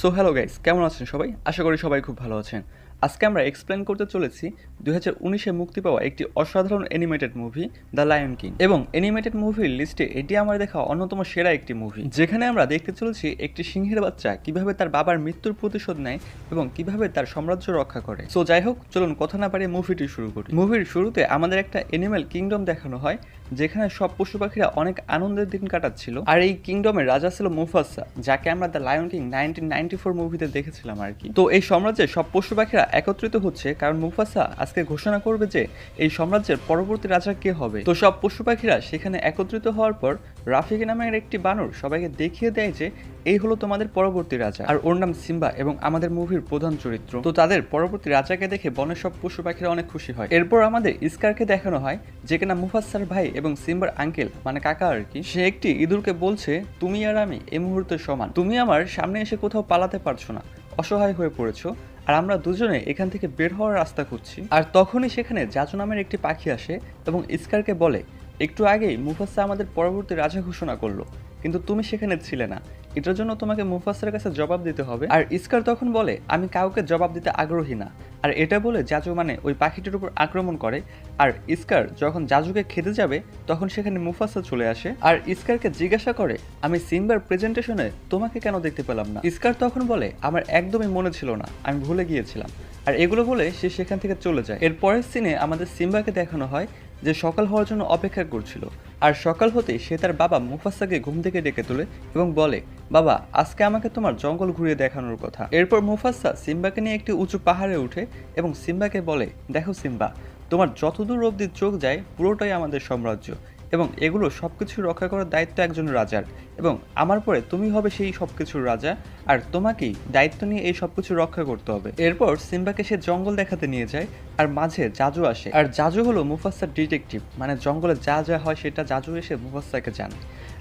So hello guys কেমন আছেন সবাই? আশা করি সবাই খুব ভালো আছেন। আজকে আমরা এক্সপ্লেন করতে চলেছি দুই হাজার উনিশে মুক্তি পাওয়া একটি অসাধারণ animated movie the lion king এবং অ্যানিমেটেড মুভির লিস্টে এটি আমার দেখা অন্যতম সেরা একটি মুভি যেখানে আমরা দেখতে চলেছি একটি সিংহের বাচ্চা, কীভাবে তার বাবার মৃত্যুর প্রতিশোধ নেয় এবং কীভাবে তার সাম্রাজ্য রক্ষা করে। সো যাই হোক, চলুন কথা না পারে মুভিটি শুরু করি। মুভির শুরুতে আমাদের একটা অ্যানিমেল কিংডম দেখানো হয় যেখানে সব পশু পাখিরা অনেক আনন্দের দিন কাটাচ্ছিল। আর এই কিংডমের রাজা ছিল মুফাসা যাকে আমরা the lion king nineteen ninety four মুভিতে দেখেছিলাম আর কি। তো এই সাম্রাজ্যে সব পশু পাখিরা একত্রিত হচ্ছে কারণ মুফাসা আজকে ঘোষণা করবে যে এই সাম্রাজ্যের পরবর্তী রাজা কে হবে। তো সব পশু পাখিরা সেখানে একত্রিত হওয়ার পর রাফিক নামের একটি বানর সবাইকে দেখিয়ে দেয় যে এই হলো তোমাদের পরবর্তী রাজা। আর ওর নাম সিম্বা এবং আমাদের মুভির প্রধান চরিত্র। তো তাদের পরবর্তী রাজাকে দেখে বনের সব পশু পাখিরা অনেক খুশি হয়। এরপর আমাদের ইস্কারকে দেখানো হয়, যে কিনা মুফাসার ভাই এবং সিম্বার আঙ্কেল মানে কাকা আর কি, সে একটি ইঁদুরকে বলছে, তুমি আর আমি এই মুহূর্তে সমান। তুমি আমার সামনে এসে কোথাও পালাতে পারছ না। অসহায় হয়ে পড়েছো। আর আমরা দুজনে এখান থেকে বের হওয়ার রাস্তা খুঁজছি। আর তখনই সেখানে জাজু নামের একটি পাখি আসে এবং ইস্কারকে বলে, একটু আগেই মুফাসা আমাদের পরবর্তী রাজা ঘোষণা করল। কিন্তু তুমি সেখানে ছিলে না। এটার জন্য তোমাকে মুফাসের কাছে জবাব দিতে হবে। আর ইস্কার তখন বলে, আমি কাউকে জবাব দিতে আগ্রহী না। আর এটা বলে জাজু মানে ওই পাখিটির উপর আক্রমণ করে। আর ইস্কার যখন জাজুকে খেতে যাবে, তখন সেখানে মুফাসা চলে আসে। আর ইস্কারকে জিজ্ঞাসা করে, আমি সিম্বার প্রেজেন্টেশনে তোমাকে কেন দেখতে পেলাম না? ইস্কার তখন বলে, আমার একদমই মনে ছিল না। আমি ভুলে গিয়েছিলাম। আর এগুলো বলে সে সেখান থেকে চলে যায়। এর পরের সিনে আমাদের সিম্বাকে দেখানো হয়। যে সকাল হওয়ার জন্য অপেক্ষা করছিল। আর সকাল হতেই সে তার বাবা মুফাসাকে ঘুম থেকে ডেকে তোলে এবং বলে, বাবা, আজকে আমাকে তোমার জঙ্গল ঘুরিয়ে দেখানোর কথা। এরপর মুফাসা সিম্বাকে নিয়ে একটি উঁচু পাহাড়ে উঠে এবং সিম্বাকে বলে, দেখো সিম্বা, তোমার যতদূর অবধি চোখ যায় পুরোটাই আমাদের সাম্রাজ্য। এবং এগুলো সব কিছু রক্ষা করার দায়িত্ব একজন রাজার। এবং আমার পরে তুমি হবে সেই সব কিছুর রাজা, আর তোমাকেই দায়িত্ব নিয়ে এই সব কিছু রক্ষা করতে হবে। এরপর সিম্বাকে সে জঙ্গল দেখাতে নিয়ে যায়, আর মাঝে জাজু আসে। আর জাজু হলো মুফাসার ডিটেকটিভ মানে জঙ্গলে যা যা হয় সেটা জাজু এসে মুফাসাকে জানে।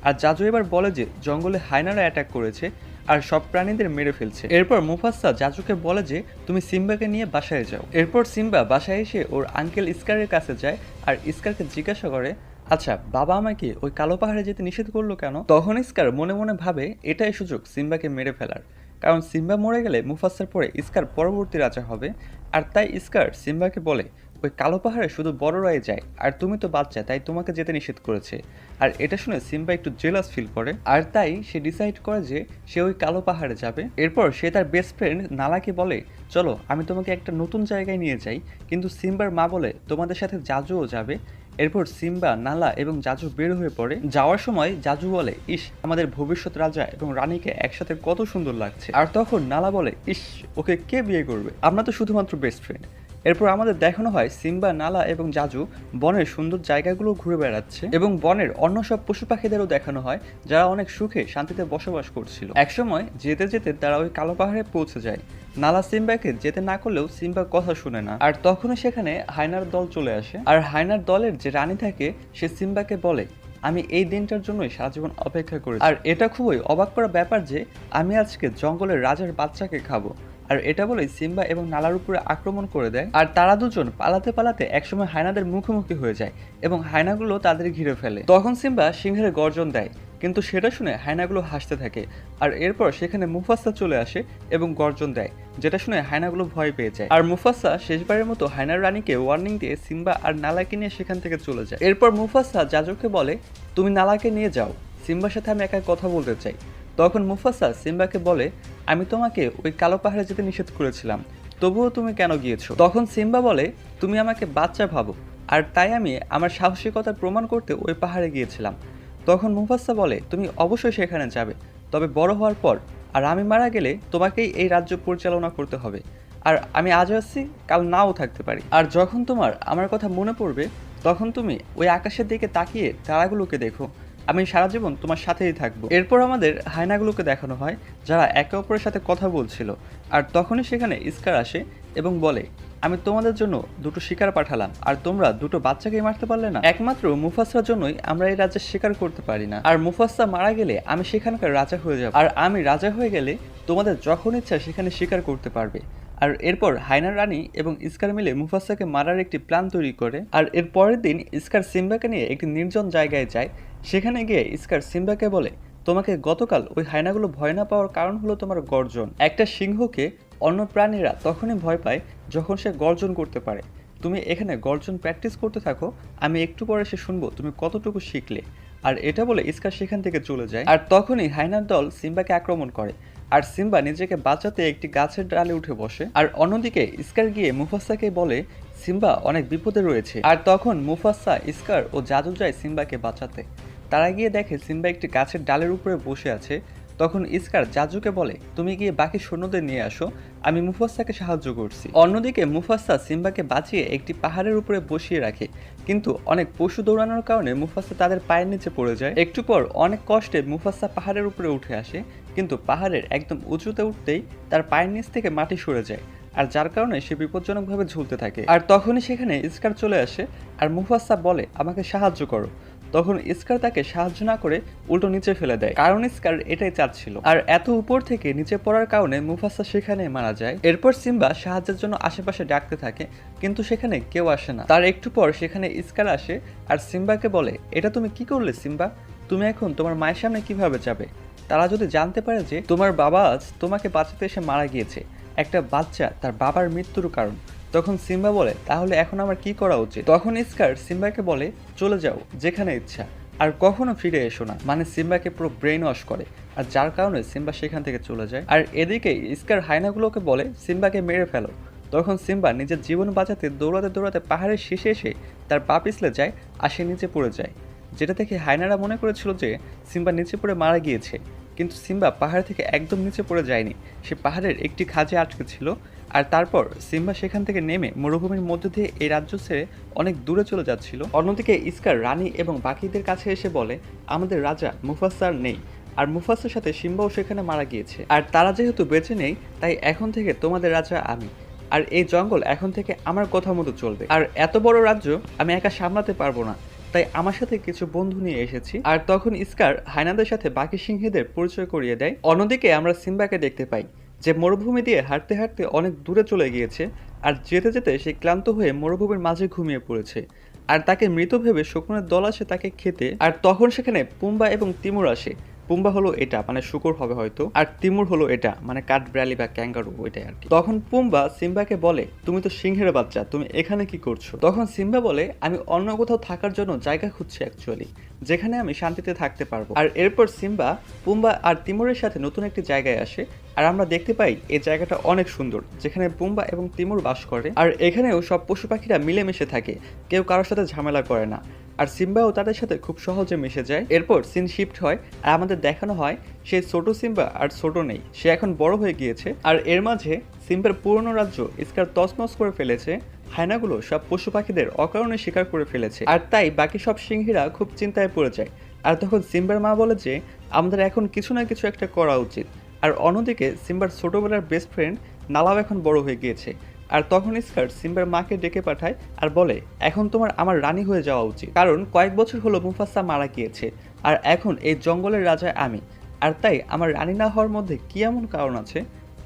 আর জাজু এবার বলে যে, জঙ্গলে হাইনারা অ্যাটাক করেছে, আর সব প্রাণীদের মেরে ফেলছে। এরপর মুফাসা জাজুকে বলে যে, তুমি সিম্বাকে নিয়ে বাসায় যাও। এরপর সিম্বা বাসায় এসে ওর আঙ্কেল ইস্কারের কাছে যায়, আর ইস্কারকে জিজ্ঞাসা করে আচ্ছা বাবা আমাকে ওই কালো পাহাড়ে যেতে নিষেধ করল কেন? তখন ইস্কার মনে মনে ভাবে, এটাই সুযোগ সিম্বাকে মেরে ফেলার। কারণ সিম্বা মরে গেলে মুফাসার পরে ইস্কার পরবর্তী রাজা হবে। আর তাই ইস্কার সিম্বাকে বলে, ওই কালো পাহাড়ে শুধু বড়রাই যায়, আর তুমি তো বাচ্চা, তাই তোমাকে যেতে নিষেধ করেছে। আর এটা শুনে সিম্বা একটু জেলাস ফিল করে। আর তাই সে ডিসাইড করে যে, সে ওই কালো পাহাড়ে যাবে। এরপর সে তার বেস্ট ফ্রেন্ড নালাকে বলে, চলো, আমি তোমাকে একটা নতুন জায়গায় নিয়ে যাই। কিন্তু সিম্বার মা বলে, তোমাদের সাথে জাজুও যাবে। এরপর সিম্বা, নালা এবং জাজু বের হয়ে পড়ে। যাওয়ার সময় জাজু বলে, ইস, আমাদের ভবিষ্যৎ রাজা এবং রানীকে একসাথে কত সুন্দর লাগছে। আর তখন নালা বলে, ইস, ওকে কে বিয়ে করবে? আমরা তো শুধুমাত্র বেস্ট ফ্রেন্ড এরপর আমাদের দেখানো হয় সিম্বা, নালা এবং জাজু বনের সুন্দর জায়গাগুলো ঘুরে বেড়াচ্ছে এবং বনের অন্য সব পশু পাখিদেরও দেখানো হয় যারা অনেক সুখে শান্তিতে বসবাস করছিল। একসময় যেতে যেতে তারা ওই কালো পাহাড়ে পৌঁছে যায়। নালা সিম্বাকে যেতে না করলেও সিম্বা কথা শুনে না। আর তখনই সেখানে হায়নার দল চলে আসে। আর হায়নার দলের যে রানী থাকে, সে সিম্বাকে বলে, আমি এই দিনটার জন্যই সারা জীবন অপেক্ষা করি আর এটা খুবই অবাক করা ব্যাপার যে, আমি আজকে জঙ্গলের রাজার বাচ্চাকে খাব। আর এটা বলেই সিম্বা এবং নালার উপরে আক্রমণ করে দেয়। আর তারা দুজন পালাতে পালাতে একসময় হায়নাদের মুখোমুখি হয়ে যায় এবং হায়নাগুলো তাদের ঘিরে ফেলে। তখন সিম্বা সিংহের গর্জন দেয়, কিন্তু সেটা শুনে হায়নাগুলো হাসতে থাকে। আর এরপর সেখানে মুফাসা চলে আসে এবং গর্জন দেয়, যেটা শুনে হায়নাগুলো ভয় পেয়ে যায়। আর মুফাসা শেষবারের মতো হায়নার রানীকে ওয়ার্নিং দিয়ে সিম্বা আর নালাকে নিয়ে সেখান থেকে চলে যায়। এরপর মুফাসা যাজককে বলে, তুমি নালাকে নিয়ে যাও। সিম্বার সাথে আমি একা কথা বলতে চাই। তখন মুফাসা সিম্বাকে বলে, আমি তোমাকে ওই কালো পাহাড়ে যেতে নিষেধ করেছিলাম, তবুও তুমি কেন গিয়েছো? তখন সিম্বা বলে, তুমি আমাকে বাচ্চা ভাবো, আর তাই আমি আমার সাহসিকতা প্রমাণ করতে ওই পাহাড়ে গিয়েছিলাম। তখন মুফাসা বলে, তুমি অবশ্যই সেখানে যাবে, তবে বড় হওয়ার পর, আর আমি মারা গেলে তোমাকেই এই রাজ্য পরিচালনা করতে হবে, আর আমি আজও আসছি কাল নাও থাকতে পারি। আর যখন তোমার আমার কথা মনে পড়বে, তখন তুমি ওই আকাশের দিকে তাকিয়ে তারাগুলোকে দেখো আমি সারা জীবন তোমার সাথেই থাকব। এরপর আমাদের হায়নাগুলোকে দেখানো হয়, যারা একে অপরের সাথে কথা বলছিল। আর তখনই সেখানে ইস্কার আসে এবং বলে, আমি তোমাদের জন্য দুটো শিকার পাঠালাম, আর তোমরা দুটো বাচ্চাকে মারতে পারলে না। একমাত্র মুফাসার জন্যই আমরা এই রাজ্যের শিকার করতে পারি না। আর মুফাসা মারা গেলে আমি সেখানকার রাজা হয়ে যাব। আর আমি রাজা হয়ে গেলে তোমাদের যখন ইচ্ছা সেখানে শিকার করতে পারবে। আর এরপর হাইনার রানী এবং ইস্কার মিলে মুফাসাকে মারার একটি প্ল্যান তৈরি করে, আর এর পরের দিন ইস্কার সিম্বাকে নিয়ে একটি নির্জন জায়গায় যায় সেখানে গিয়ে ইস্কার সিম্বাকে বলে, তোমাকে গতকাল ওই হায়নাগুলো ভয় না পাওয়ার কারণ হলো তোমার গর্জন। একটা সিংহকে অন্য প্রাণীরা তখনই ভয় পায় যখন সে গর্জন করতে পারে। তুমি এখানে গর্জন প্র্যাকটিস করতে থাকো, আমি একটু পরে সে শুনব তুমি কতটুকু শিখলে। আর এটা বলে ইস্কার সেখান থেকে চলে যায়। আর তখনই হাইনার দল সিম্বাকে আক্রমণ করে। আর সিম্বা নিজেকে বাঁচাতে একটি গাছের ডালে উঠে বসে। আর অন্যদিকে ইস্কার গিয়ে মুফাসাকে বলে, সিম্বা অনেক বিপদে রয়েছে। আর তখন মুফাসা, ইস্কার ও জাদু যায় সিম্বাকে বাঁচাতে। তারা গিয়ে দেখে সিম্বা একটি গাছের ডালের উপরে বসে আছে। তখন ইস্কার জাজুকে বলে, তুমি গিয়ে বাকি সৈন্যদের নিয়ে আসো, আমি মুফাসাকে সাহায্য করছি। অন্যদিকে মুফাসা সিম্বাকে বাঁচিয়ে একটি পাহাড়ের উপরে বসিয়ে রাখে। কিন্তু অনেক পশু দৌড়ানোর কারণে মুফাসা তাদের পায়ের নিচে পড়ে যায়। একটু পর অনেক কষ্টে মুফাসা পাহাড়ের উপরে উঠে আসে, কিন্তু পাহাড়ের একদম উঁচুতে উঠতেই তার পায়ের নিচ থেকে মাটি সরে যায়, আর যার কারণে সে বিপজ্জনকভাবে ঝুলতে থাকে। আর তখনই সেখানে ইস্কার চলে আসে, আর মুফাসা বলে, আমাকে সাহায্য করো। তখন ইস্কার তাকে সাহায্য না করে উল্টো নিচে ফেলে দেয়। কারণ ইস্কার এটাই চাচ্ছিল। আর এত উপর থেকে নিচে পড়ার কারণে মুফাসা সেখানে মারা যায়। এরপর সিম্বা সাহায্যের জন্য আশেপাশে ডাকতে থাকে, কিন্তু সেখানে কেউ আসে না। তার একটু পর সেখানে ইস্কার আসে আর সিম্বাকে বলে, এটা তুমি কি করলে সিম্বা? তুমি এখন তোমার মায়ের সামনে কীভাবে যাবে? তারা যদি জানতে পারে যে তোমার বাবা আজ তোমাকে বাঁচাতে এসে মারা গিয়েছে, একটা বাচ্চা তার বাবার মৃত্যুর কারণ তখন সিম্বা বলে, তাহলে এখন আমার কি করা উচিত? তখন ইস্কার সিম্বাকে বলে, চলে যাও, যেখানে ইচ্ছা। আর কখনো ফিরে এসো না। মানে সিম্বাকে পুরো ব্রেন ওয়াশ করে। আর যার কারণে সিম্বা সেখান থেকে চলে যায়। আর এদিকে ইস্কার হায়নাগুলোকে বলে, সিম্বাকে মেরে ফেলো। তখন সিম্বা নিজের জীবন বাঁচাতে দৌড়াতে দৌড়াতে পাহাড়ের শেষে এসে তার পা পিছলে যায় আর সে নিচে পড়ে যায়। যেটা থেকে হায়নারা মনে করেছিল যে সিম্বা নিচে পড়ে মারা গিয়েছে। কিন্তু সিম্বা পাহাড় থেকে একদম নিচে পড়ে যায়নি। সে পাহাড়ের একটি খাঁজে আটকে ছিল আর তারপর সিম্বা সেখান থেকে নেমে মরুভূমির মধ্য দিয়ে এই রাজ্য ছেড়ে অনেক দূরে চলে যাচ্ছিল। অন্যদিকে ইস্কার, রানী এবং বাকিদের কাছে এসে বলে, আমাদের রাজা মুফাসার নেই। আর মুফাসার সাথে সিম্বাও সেখানে মারা গিয়েছে। আর তারা যেহেতু বেঁচে নেই, তাই এখন থেকে তোমাদের রাজা আমি। আর এই জঙ্গল এখন থেকে আমার কথা মতো চলবে। আর এত বড় রাজ্য আমি একা সামলাতে পারব না। তাই আমার সাথে কিছু বন্ধু নিয়ে এসেছি। আর তখন ইস্কার, হায়নাদের সাথে বাকি সিংহীদের পরিচয় করিয়ে দেয়। অন্যদিকে আমরা সিম্বাকে দেখতে পাই। যে মরুভূমি দিয়ে হাঁটতে হাঁটতে অনেক দূরে চলে গিয়েছে, আর যেতে যেতে সে ক্লান্ত হয়ে মরুভূমির মাঝে ঘুমিয়ে পড়েছে। আর তাকে মৃত ভেবে শকুনের দল আসে তাকে খেতে, আর তখন সেখানে পুম্বা এবং তিমুর আসে। পুম্বা হলো এটা মানে শুকর হবে হয়তো, আর তিমুর হলো এটা মানে কাঠ ব্র্যালি বা ক্যাঙ্গারু, ওইটাই আর কি। তখন পুম্বা সিম্বাকে বলে, তুমি তো সিংহের বাচ্চা, তুমি এখানে কি করছ? তখন সিম্বা বলে, আমি অন্য কোথাও থাকার জন্য জায়গা খুঁজছি অ্যাকচুয়ালি যেখানে আমি শান্তিতে থাকতে পারব। আর এরপর সিম্বা পুম্বা আর তিমুরের সাথে নতুন একটি জায়গায় আসে আর আমরা দেখতে পাই এই জায়গাটা অনেক সুন্দর, যেখানে পুম্বা এবং তিমুর বাস করে। আর এখানেও সব পশু পাখিরা মিলেমিশে থাকে, কেউ কারোর সাথে ঝামেলা করে না। আর সিম্বাও তাদের সাথে খুব সহজে মিশে যায়। এরপর সিন শিফট হয়, আর আমাদের দেখানো হয় সে ছোট সিম্বা আর ছোট নেই। সে এখন বড় হয়ে গিয়েছে, আর এর মাঝে সিম্বার পুরনো রাজ্য ইস্কার তসমস করে ফেলেছে। হায়নাগুলো সব পশু পাখিদের অকারণে শিকার করে ফেলেছে। আর তাই বাকি সব সিংহীরা খুব চিন্তায় পড়ে যায়। আর তখন সিম্বার মা বলে যে, আমাদের এখন কিছু না কিছু একটা করা উচিত। আর অন্যদিকে সিম্বার ছোটবেলার বেস্ট ফ্রেন্ড নালাও এখন বড় হয়ে গিয়েছে। আর তখন স্কার সিম্বার মাকে ডেকে পাঠায় আর বলে, এখন তোমার আমার রানী হয়ে যাওয়া উচিত। কারণ কয়েক বছর হলো মুফাসা মারা গিয়েছে, আর এখন এই জঙ্গলের রাজা আমি। আর তাই আমার রানী না হওয়ার মধ্যে কি এমন কারণ আছে?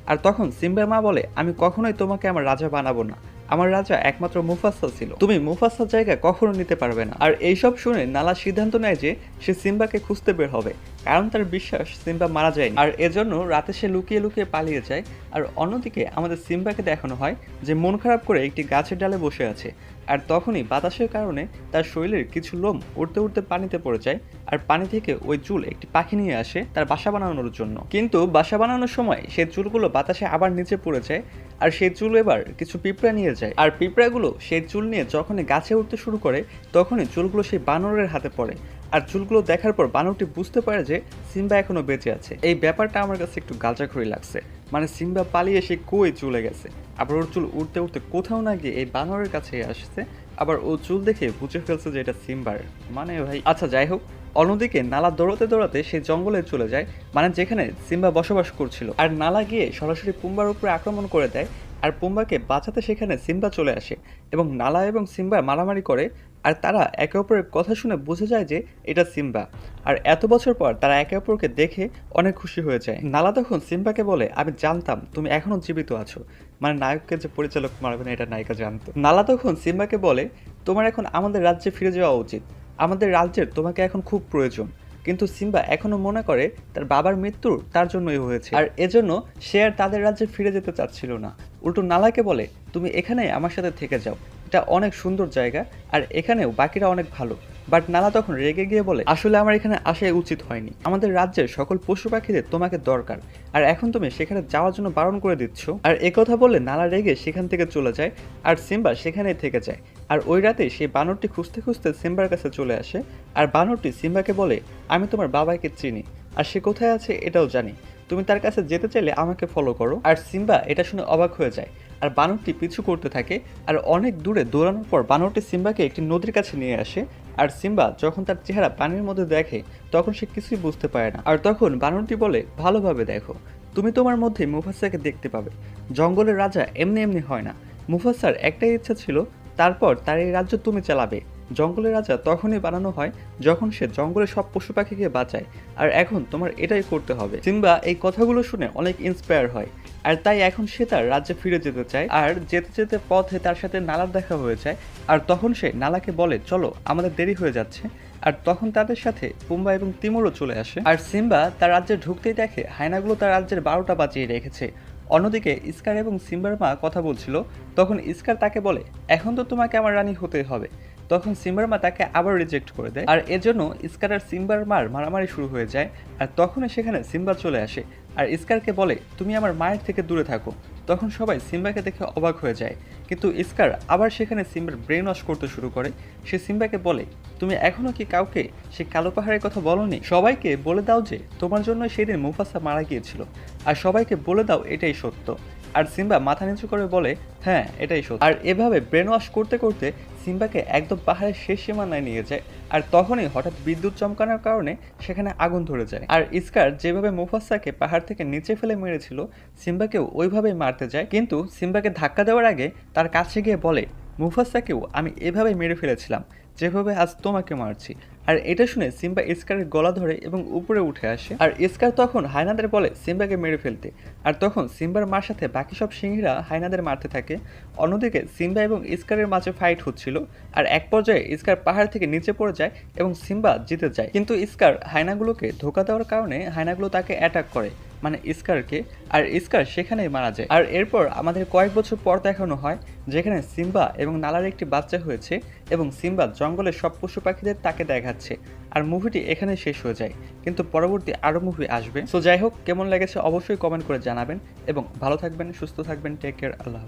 আর তখন সিম্বার মা বলে, আমি কখনোই তোমাকে আমার রাজা বানাবো না। আমার রাজা একমাত্র মুফাসা ছিল। তুমি মুফাসার জায়গা কখনো নিতে পারবে না। আর এইসব শুনে নালা সিদ্ধান্ত নেয় যে সে সিম্বাকে খুঁজতে বের হবে। কারণ তার বিশ্বাস সিম্বা মারা যায়নি। আর এজন্য রাতে সে লুকিয়ে লুকিয়ে পালিয়ে যায়। আর অন্যদিকে আমাদের সিম্বাকে দেখানো হয় যে মন খারাপ করে একটি গাছের ডালে বসে আছে। আর তখনই বাতাসের কারণে তার শরীরের কিছু লোম উড়তে উড়তে পানিতে পড়ে যায়। আর পানি থেকে ওই চুল একটি পাখি নিয়ে আসে তার বাসা বানানোর জন্য। কিন্তু বাসা বানানোর সময় সেই চুলগুলো বাতাসে আবার নিচে পড়ে যায় আর সেই চুল এবার কিছু পিঁপড়া নিয়ে যায়। আর পিঁপড়াগুলো সেই চুল নিয়ে যখনই গাছে উঠতে শুরু করে, তখনই চুলগুলো সেই বানরের হাতে পড়ে। আর চুলগুলো দেখার পর বানরটি বুঝতে পারে যে সিম্বা এখনও বেঁচে আছে। এই ব্যাপারটা আমার কাছে একটু গাঁজাখড়ি লাগছে। মানে সিম্বা পালিয়ে এসে কই চলে গেছে? আবার ওর চুল উঠতে উঠতে কোথাও না গিয়ে এই বানরের কাছে আসছে। আবার ও চুল দেখে বুঝে ফেলছে যে এটা সিম্বার। মানে ভাই আচ্ছা যাই হোক, অন্যদিকে নালা দৌড়াতে দৌড়াতে সে জঙ্গলে চলে যায় মানে যেখানে সিম্বা বসবাস করছিল। আর নালা গিয়ে সরাসরি পুম্বার উপরে আক্রমণ করে দেয়, আর পুম্বাকে বাঁচাতে সেখানে সিম্বা চলে আসে। এবং নালা এবং সিম্বা মারামারি করে আর তারা একে অপরের কথা শুনে বুঝে যায় যে এটা সিম্বা। আর এত বছর পর তারা একে অপরকে দেখে অনেক খুশি হয়ে যায়। নালা তখন সিম্বাকে বলে, আমি জানতাম তুমি এখনও জীবিত আছো। মানে নায়ককে যে পরিচালক মারবে না এটা নায়িকা জানতো। নালা তখন সিম্বাকে বলে, তোমার এখন আমাদের রাজ্যে ফিরে যাওয়া উচিত। আমাদের রাজ্যের তোমাকে এখন খুব প্রয়োজন। কিন্তু সিম্বা এখনও মনে করে তার বাবার মৃত্যু তার জন্যই হয়েছে। আর এজন্য সে আর তাদের রাজ্যে ফিরে যেতে চাচ্ছিল না। উল্টো নালাকে বলে, তুমি এখানে আমার সাথে থেকে যাও। এটা অনেক সুন্দর জায়গা, আর এখানেও বাকিরা অনেক ভালো। বাট নালা তখন রেগে গিয়ে বলে, আসলে আমার এখানে আসাই উচিত হয়নি। আমাদের রাজ্যের সকল পশু পাখিদের তোমাকে দরকার। আর এখন তুমি সেখানে যাওয়ার জন্য বারণ করে দিচ্ছ। আর একথা বলে নালা রেগে সেখান থেকে চলে যায়, আর সিম্বা সেখানেই থেকে যায়। আর ওই রাতে সেই বানরটি খুঁজতে খুঁজতে সিম্বার কাছে চলে আসে, আর বানরটি সিম্বাকে বলে, আমি তোমার বাবাকে চিনি, আর সে কোথায় আছে এটাও জানি। তুমি তার কাছে যেতে চাইলে আমাকে ফলো করো। আর সিম্বা এটা শুনে অবাক হয়ে যায় আর বানরটি পিছু করতে থাকে আর অনেক দূরে দৌড়ানোর পর বানরটি সিম্বাকে একটি নদীর কাছে নিয়ে আসে। আর সিম্বা যখন তার চেহারা পানির মধ্যে দেখে, তখন সে কিছুই বুঝতে পারে না। আর তখন বানরটি বলে, ভালোভাবে দেখো, তুমি তোমার মধ্যে মুফাসাকে দেখতে পাবে। জঙ্গলের রাজা এমনি এমনি হয় না। মুফাসার একটাই ইচ্ছা ছিল, তারপর তার এই রাজ্য তুমি চালাবে। জঙ্গলের রাজা তখনই বানানো হয় যখন সে জঙ্গলের সব পশু পাখিকে বাঁচায়। আর এখন তোমার এটাই করতে হবে। সিম্বা এই কথাগুলো শুনে অনেক ইন্সপায়ার হয়। আর তাই এখন সে তার রাজ্যে ফিরে যেতে চায়। আর যেতে যেতে পথে তার সাথে নালার দেখা হয়ে যায়। আর তখন সে নালাকে বলে, চলো, আমাদের দেরি হয়ে যাচ্ছে। আর তখন তাদের সাথে পুম্বা এবং তিমুরও চলে আসে। আর সিম্বা তার রাজ্যে ঢুকতেই দেখে হায়নাগুলো তার রাজ্যের বারোটা বাঁচিয়ে রেখেছে। অন্যদিকে ইস্কার এবং সিম্বার মা কথা বলছিল। তখন ইস্কার তাকে বলে, এখন তো তোমাকে আমার রানী হতে হবে। তখন সিম্বার মা তাকে আবার রিজেক্ট করে দেয়। আর এজন্য ইস্কার আর সিম্বার মার মারামারি শুরু হয়ে যায়। আর তখনই সেখানে সিম্বা চলে আসে। আর ইস্কারকে বলে, তুমি আমার মায়ের থেকে দূরে থাকো। তখন সবাই সিম্বাকে দেখে অবাক হয়ে যায়। কিন্তু ইস্কার আবার সেখানে সিম্বার ব্রেন ওয়াশ করতে শুরু করে। সে সিম্বাকে বলে, তুমি এখনও কি কাউকে সে কালো পাহাড়ের কথা বলনি? সবাইকে বলে দাও যে, তোমার জন্য সেদিন মুফাসা মারা গিয়েছিল। আর সবাইকে বলে দাও, এটাই সত্য। আর সিম্বা মাথা নিচু করে বলে হ্যাঁ এটাই সত্য। আর এভাবে ব্রেন ওয়াশ করতে করতে সিম্বাকে একদম পাহাড়ের শেষ সীমানায় নিয়ে যায়, আর তখনই হঠাৎ বিদ্যুৎ চমকানোর কারণে সেখানে আগুন ধরে যায়। আর ইস্কার যেভাবে মুফাসাকে পাহাড় থেকে নিচে ফেলে মেরেছিল, সিম্বাকেও ওইভাবেই মারতে যায়। কিন্তু সিম্বাকে ধাক্কা দেওয়ার আগে তার কাছে গিয়ে বলে, মুফাসাকেও আমি এভাবে মেরে ফেলেছিলাম। যেভাবে আজ তোমাকে মারছি। আর এটা শুনে সিম্বা ইস্কারের গলা ধরে এবং উপরে উঠে আসে। আর ইস্কার তখন হায়নাদের বলে সিম্বাকে মেরে ফেলতে। আর তখন সিম্বার মার সাথে বাকি সব সিংহীরা হায়নাদের মারতে থাকে। অন্যদিকে সিম্বা এবং ইস্কারের মাঝে ফাইট হচ্ছিল। আর এক পর্যায়ে ইস্কার পাহাড় থেকে নিচে পড়ে যায় এবং সিম্বা জিতে যায়। কিন্তু ইস্কার হায়নাগুলোকে ধোকা দেওয়ার কারণে হায়নাগুলো তাকে অ্যাটাক করে। মানে স্কারকে আর ইস্কার সেখানেই মারা যায়। আর এরপর আমাদের কয়েক বছর পর দেখানো হয়, যেখানে সিম্বা এবং নালার একটি বাচ্চা হয়েছে এবং সিম্বা জঙ্গলের সব পশু পাখিদের তাকে দেখাচ্ছে, আর মুভিটি এখানে শেষ হয়ে যায়। কিন্তু পরবর্তী আরও মুভি আসবে। সো যাই হোক, কেমন লেগেছে অবশ্যই কমেন্ট করে জানাবেন, এবং ভালো থাকবেন, সুস্থ থাকবেন টেক কেয়ার আল্লাহ।